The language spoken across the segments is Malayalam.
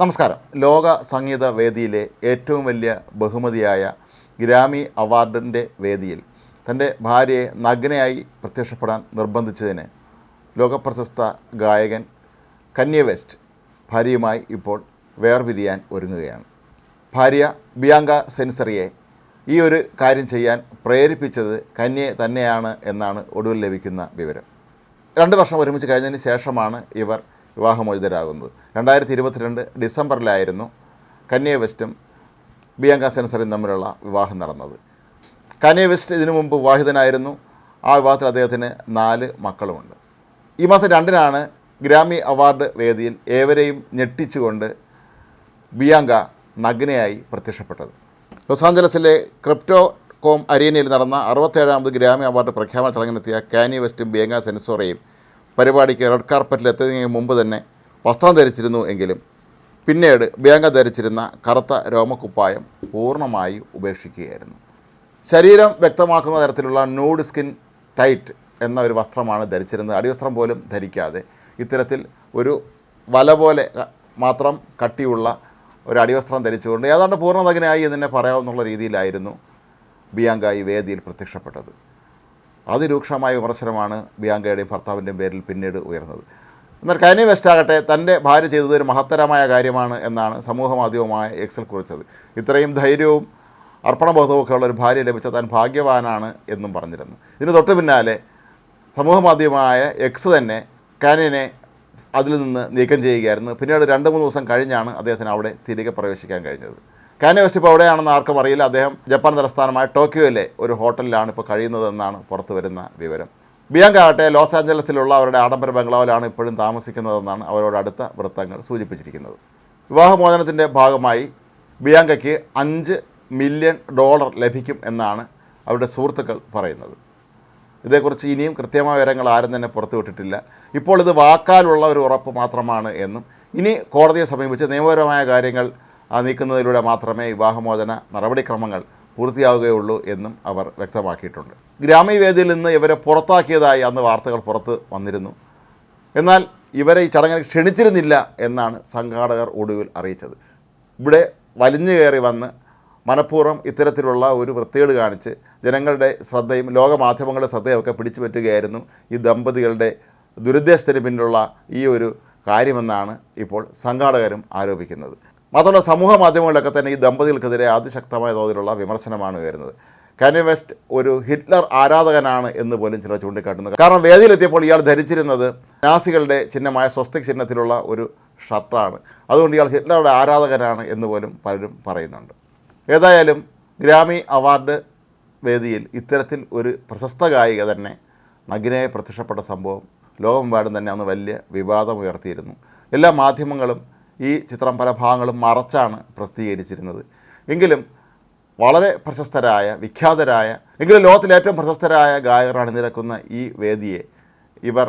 നമസ്കാരം. ലോക സംഗീത വേദിയിലെ ഏറ്റവും വലിയ ബഹുമതിയായ ഗ്രാമി അവാർഡിന്റെ വേദിയിൽ തന്റെ ഭാര്യയെ നഗ്നയായി പ്രത്യക്ഷപ്പെടാൻ നിർബന്ധിച്ചതിന് ലോകപ്രശസ്ത ഗായകൻ കന്യ വെസ്റ്റ് ഭാര്യയുമായി ഇപ്പോൾ വേർപിരിയാൻ ഒരുങ്ങുകയാണ്. ഭാര്യ ബിയാങ്ക സെൻസറിയെ ഈ ഒരു കാര്യം ചെയ്യാൻ പ്രേരിപ്പിച്ചത് കന്യെ തന്നെയാണ് എന്നാണ് ഒടുവിൽ ലഭിക്കുന്ന വിവരം. രണ്ട് വർഷം ഒരുമിച്ച് കഴിഞ്ഞതിന് ശേഷമാണ് ഇവർ വിവാഹമോചിതരാകുന്നത്. രണ്ടായിരത്തി ഇരുപത്തിരണ്ട് ഡിസംബറിലായിരുന്നു കന്യ വെസ്റ്റും ബിയങ്ക സെൻസറും തമ്മിലുള്ള വിവാഹം നടന്നത്. കന്യ വെസ്റ്റ് ഇതിനു മുമ്പ് വിവാഹിതനായിരുന്നു. ആ വിവാഹത്തിൽ അദ്ദേഹത്തിന് നാല് മക്കളുമുണ്ട്. ഈ മാസം രണ്ടിനാണ് ഗ്രാമി അവാർഡ് വേദിയിൽ ഏവരെയും ഞെട്ടിച്ചുകൊണ്ട് ബിയാങ്ക നഗ്നയായി പ്രത്യക്ഷപ്പെട്ടത്. ലോസ് ആഞ്ചലസിലെ ക്രിപ്റ്റോ കോം അരീനയിൽ നടന്ന അറുപത്തേഴാമത് ഗ്രാമി അവാർഡ് പ്രഖ്യാപന ചടങ്ങിനെത്തിയ കാനി വെസ്റ്റും ബിയങ്ക സെൻസോറയും പരിപാടിക്ക് റെഡ് കാർപ്പറ്റിൽ എത്തുന്നതിന് മുമ്പ് തന്നെ വസ്ത്രം ധരിച്ചിരുന്നു എങ്കിലും പിന്നീട് ബിയങ്ക ധരിച്ചിരുന്ന കറുത്ത രോമക്കുപ്പായം പൂർണമായി ഉപേക്ഷിക്കുകയായിരുന്നു. ശരീരം വ്യക്തമാക്കുന്ന തരത്തിലുള്ള നൂഡ് സ്കിൻ ടൈറ്റ് എന്ന ഒരു വസ്ത്രമാണ് ധരിച്ചിരുന്നത്. അടിവസ്ത്രം പോലും ധരിക്കാതെ ഇത്തരത്തിൽ ഒരു വല പോലെ മാത്രം കട്ടിയുള്ള ഒരു അടിവസ്ത്രം ധരിച്ചുകൊണ്ട് ഏതാണ്ട് പൂർണതകനായി എന്ന് തന്നെ പറയാവുന്ന രീതിയിലായിരുന്നു ബിയാങ്ക ഈ വേദിയിൽ പ്രത്യക്ഷപ്പെട്ടത്. അതിരൂക്ഷമായ വിമർശനമാണ് ബിയാങ്കയുടെയും ഭർത്താവിന്റെയും പേരിൽ പിന്നീട് ഉയർന്നത്. എന്നാൽ കൈനി വെസ്റ്റ് ആകട്ടെ തന്റെ ഭാര്യ ചെയ്തത് ഒരു മഹത്തരമായ കാര്യമാണ് എന്നാണ് സമൂഹമാധ്യമമായ എക്സിൽ കുറിച്ചത്. ഇത്രയും ധൈര്യവും അർപ്പണബോധവും ഒക്കെ ഉള്ള ഒരു ഭാര്യ ലഭിച്ച താൻ ഭാഗ്യവാനാണ് എന്നും പറഞ്ഞിരുന്നു. ഇതിന് തൊട്ട് പിന്നാലെ സമൂഹ മാധ്യമമായ എക്സ് തന്നെ കാനിനെ അതിൽ നിന്ന് നീക്കം ചെയ്യുകയായിരുന്നു. പിന്നീട് രണ്ട് മൂന്ന് ദിവസം കഴിഞ്ഞാണ് അദ്ദേഹത്തിന് അവിടെ തിരികെ പ്രവേശിക്കാൻ കഴിഞ്ഞത്. കാനി വെസ്റ്റ് ഇപ്പോൾ എവിടെയാണെന്ന് ആർക്കും അറിയില്ല. അദ്ദേഹം ജപ്പാൻ തലസ്ഥാനമായ ടോക്കിയോയിലെ ഒരു ഹോട്ടലിലാണ് ഇപ്പോൾ കഴിയുന്നതെന്നാണ് പുറത്തു വരുന്ന വിവരം. ബിയാങ്ക ആകട്ടെ ലോസ് ആഞ്ചലസിലുള്ള അവരുടെ ആഡംബര ബംഗ്ലാവിലാണ് ഇപ്പോഴും താമസിക്കുന്നതെന്നാണ് അവരോട് അടുത്ത വൃത്തങ്ങൾ സൂചിപ്പിച്ചിരിക്കുന്നത്. വിവാഹമോചനത്തിന്റെ ഭാഗമായി ബിയാങ്കയ്ക്ക് അഞ്ച് മില്യൺ ഡോളർ ലഭിക്കും എന്നാണ് അവരുടെ സുഹൃത്തുക്കൾ പറയുന്നത്. ഇതേക്കുറിച്ച് ഇനിയും കൃത്യമായ വിവരങ്ങൾ ആരും തന്നെ പുറത്തുവിട്ടിട്ടില്ല ഇപ്പോൾ ഇത് വാക്കാലുള്ള ഒരു ഉറപ്പ് മാത്രമാണ് എന്നും ഇനി കോടതിയെ സമീപിച്ച് നിയമപരമായ കാര്യങ്ങൾ നീക്കുന്നതിലൂടെ മാത്രമേ വിവാഹമോചന നടപടിക്രമങ്ങൾ പൂർത്തിയാവുകയുള്ളൂ എന്നും അവർ വ്യക്തമാക്കിയിട്ടുണ്ട്. ഗ്രാമീവേദിയിൽ നിന്ന് ഇവരെ പുറത്താക്കിയതായി അന്ന് വാർത്തകൾ പുറത്ത് വന്നിരുന്നു. എന്നാൽ ഇവരെ ഈ ചടങ്ങിൽ ക്ഷണിച്ചിരുന്നില്ല എന്നാണ് സംഘാടകർ ഒടുവിൽ അറിയിച്ചത്. ഇവിടെ വലിഞ്ഞു കയറി വന്ന് മനഃപൂർവം ഇത്തരത്തിലുള്ള ഒരു വൃത്തികേട് കാണിച്ച് ജനങ്ങളുടെ ശ്രദ്ധയും ലോകമാധ്യമങ്ങളുടെ ശ്രദ്ധയും ഒക്കെ പിടിച്ചു പറ്റുകയായിരുന്നു ഈ ദമ്പതികളുടെ ദുരുദ്ദേശത്തിന് പിന്നിലുള്ള ഈ ഒരു കാര്യമെന്നാണ് ഇപ്പോൾ സംഘാടകരും ആരോപിക്കുന്നത്. മാത്രമല്ല സമൂഹ മാധ്യമങ്ങളിലൊക്കെ തന്നെ ഈ ദമ്പതികൾക്കെതിരെ അതിശക്തമായ തോതിലുള്ള വിമർശനമാണ് വരുന്നത് കാന്യ വെസ്റ്റ് ഒരു ഹിറ്റ്ലർ ആരാധകനാണ് എന്ന് പോലും ചിലർ ചൂണ്ടിക്കാട്ടുന്നത് കാരണം വേദിയിലെത്തിയപ്പോൾ ഇയാൾ ധരിച്ചിരുന്നത് നാസികളുടെ ചിഹ്നമായ സ്വസ്തിക് ചിഹ്നത്തിലുള്ള ഒരു ഷർട്ടാണ്. അതുകൊണ്ട് ഇയാൾ ഹിറ്റ്ലറുടെ ആരാധകനാണ് എന്ന് പോലും പലരും പറയുന്നുണ്ട്. ഏതായാലും ഗ്രാമി അവാർഡ് വേദിയിൽ ഇത്തരത്തിൽ ഒരു പ്രശസ്ത ഗായിക തന്നെ നഗ്നയായി പ്രത്യക്ഷപ്പെട്ട സംഭവം ലോകമെമ്പാടും തന്നെ അന്ന് വലിയ വിവാദമുയർത്തിയിരുന്നു എല്ലാ മാധ്യമങ്ങളും ഈ ചിത്രം പല ഭാഗങ്ങളും മറച്ചാണ് പ്രസിദ്ധീകരിച്ചിരുന്നത്. എങ്കിലും വളരെ പ്രശസ്തരായ വിഖ്യാതരായ എങ്കിലും ലോകത്തിലെ ഏറ്റവും പ്രശസ്തരായ ഗായകർ അണിനിരക്കുന്ന ഈ വേദിയെ ഇവർ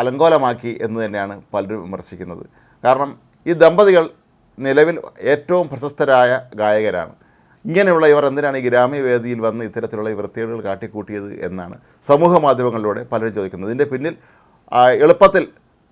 അലങ്കോലമാക്കി എന്ന് തന്നെയാണ് പലരും വിമർശിക്കുന്നത്. കാരണം ഈ ദമ്പതികൾ നിലവിൽ ഏറ്റവും പ്രശസ്തരായ ഗായകരാണ്. ഇങ്ങനെയുള്ള ഇവർ എന്തിനാണ് ഈ ഗ്രാമീവേദിയിൽ വന്ന് ഇത്തരത്തിലുള്ള വൃത്തികേടുകൾ കാട്ടിക്കൂട്ടിയത് എന്നാണ് സമൂഹ മാധ്യമങ്ങളിലൂടെ പലരും ചോദിക്കുന്നത്. ഇതിന്റെ പിന്നിൽ എളുപ്പത്തിൽ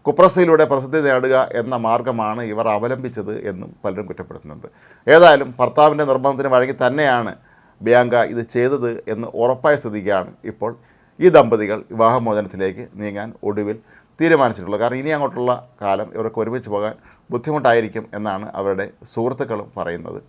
കുപ്രസയിലൂടെ പ്രസിദ്ധി നേടുക എന്ന മാർഗമാണ് ഇവർ അവലംബിച്ചത് എന്നും പലരും കുറ്റപ്പെടുത്തുന്നുണ്ട്. ഏതായാലും ഭർത്താവിന്റെ നിർബന്ധത്തിന് വഴങ്ങി തന്നെയാണ് ബിയാങ്ക ഇത് ചെയ്തത് എന്ന് ഉറപ്പായ സ്ഥിതിക്കാണ് ഇപ്പോൾ ഈ ദമ്പതികൾ വിവാഹമോചനത്തിലേക്ക് നീങ്ങാൻ ഒടുവിൽ തീരുമാനിച്ചിട്ടുള്ളത്. കാരണം ഇനി അങ്ങോട്ടുള്ള കാലം ഇവർക്ക് ഒരുമിച്ച് പോകാൻ ബുദ്ധിമുട്ടായിരിക്കും എന്നാണ് അവരുടെ സുഹൃത്തുക്കളും പറയുന്നത്.